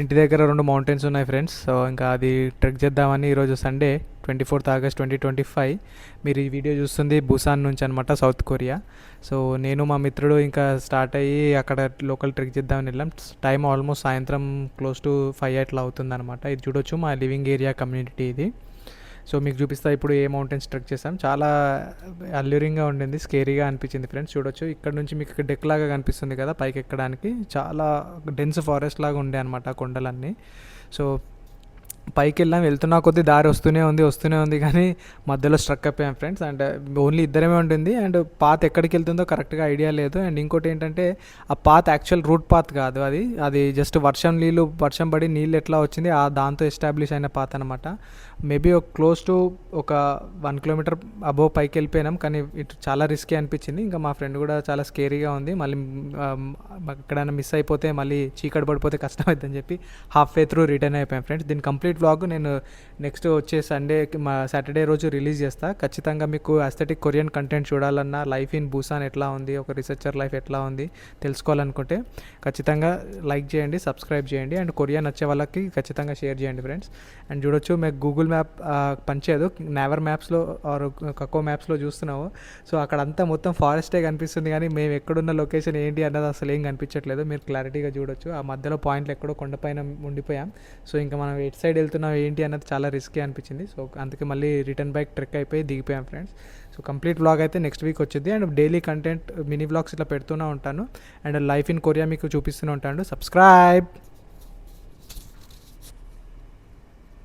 ఇంటి దగ్గర రెండు మౌంటైన్స్ ఉన్నాయి ఫ్రెండ్స్. సో ఇంకా అది ట్రెక్ చేద్దామని ఈరోజు Sunday twenty fourth August twenty twenty five. మీరు ఈ వీడియో చూస్తుంది బుసాన్ నుంచి అనమాట సౌత్ కొరియా. సో నేను మా మిత్రుడు ఇంకా స్టార్ట్ అయ్యి అక్కడ లోకల్ ట్రెక్ చేద్దామని వెళ్ళాం. టైం ఆల్మోస్ట్ సాయంత్రం క్లోజ్ టు ఫైవ్ అట్లా అవుతుంది అనమాట ఇది చూడొచ్చు మా లివింగ్ ఏరియా కమ్యూనిటీ ఇది. సో మీకు చూపిస్తా ఇప్పుడు ఏ మౌంటైన్స్ ట్రెక్ చేసాం చాలా అల్యూరింగ్గా ఉండింది స్కేరీగా అనిపించింది ఫ్రెండ్స్ చూడొచ్చు. ఇక్కడ నుంచి మీకు డెక్ లాగా కనిపిస్తుంది కదా పైకి ఎక్కడానికి. చాలా డెన్స్ ఫారెస్ట్ లాగా ఉండే అనమాట కొండలన్నీ. సో పైకి వెళ్ళాం వెళ్తున్నా కొద్దీ దారి వస్తూనే ఉంది వస్తూనే ఉంది కానీ మధ్యలో స్ట్రక్ అయిపోయాం ఫ్రెండ్స్ అండ్ ఓన్లీ ఇద్దరమే ఉండింది. అండ్ పాత్ ఎక్కడికి వెళ్తుందో కరెక్ట్గా ఐడియా లేదు. అండ్ ఇంకోటి ఏంటంటే ఆ పాత్ యాక్చువల్ రూట్ పాత్ కాదు అది. అది జస్ట్ వర్షం నీళ్ళు వర్షం పడి నీళ్ళు ఎట్లా వచ్చింది ఆ దాంతో ఎస్టాబ్లిష్ అయిన పాత్ అనమాట మేబీ ఒక క్లోజ్ టు ఒక వన్ కిలోమీటర్ అబోవ్ పైకి వెళ్ళిపోయినాం. కానీ ఇటు చాలా రిస్కీ అనిపించింది. ఇంకా మా ఫ్రెండ్ కూడా చాలా స్కేరీగా ఉంది. మళ్ళీ um, ఎక్కడైనా మిస్ అయిపోతే మళ్ళీ చీకటి పడిపోతే కష్టం అవుతుందని చెప్పి హాఫ్ వే త్రూ రిటర్న్ అయిపోయాం ఫ్రెండ్స్ దీని కంప్లీట్ వ్లాగ్ నేను నెక్స్ట్ వచ్చే సండే మా సాటర్డే రోజు రిలీజ్ చేస్తాను ఖచ్చితంగా మీకు అస్థెటిక్ కొరియన్ కంటెంట్ చూడాలన్నా లైఫ్ ఇన్ బూసాన్ ఎట్లా ఉంది ఒక రీసెర్చర్ లైఫ్ ఎట్లా ఉంది తెలుసుకోవాలనుకుంటే ఖచ్చితంగా లైక్ చేయండి సబ్స్క్రైబ్ చేయండి అండ్ కొరియన్ వచ్చే వాళ్ళకి ఖచ్చితంగా షేర్ చేయండి ఫ్రెండ్స్ అండ్ చూడొచ్చు మీకు గూగుల్ మ్యాప్ పనిచేయదు. నేవర్ మ్యాప్స్లో ఆర్ కక్కో మ్యాప్స్లో చూస్తున్నావు సో అక్కడ అంతా మొత్తం ఫారెస్టే కనిపిస్తుంది కానీ మేము ఎక్కడున్న లొకేషన్ ఏంటి అన్నది అసలు ఏం కనిపించట్లేదు. మీరు క్లారిటీగా చూడొచ్చు. ఆ మధ్యలో పాయింట్లు ఎక్కడో కొండపైన ఉండిపోయాం. సో ఇంకా మనం ఎటు సైడ్ వెళ్తున్నాం ఏంటి అన్నది చాలా రిస్కీ అనిపించింది. సో అందుకే మళ్ళీ రిటర్న్ బైక్ ట్రెక్ అయిపోయి దిగిపోయాం ఫ్రెండ్స్ సో కంప్లీట్ వ్లాగ్ అయితే నెక్స్ట్ వీక్ వచ్చింది. And daily content mini vlogs ఇట్లా పెడుతూనే ఉంటాను. అండ్ లైఫ్ ఇన్ కొరియా మీకు చూపిస్తూనే ఉంటాను. సబ్స్క్రైబ్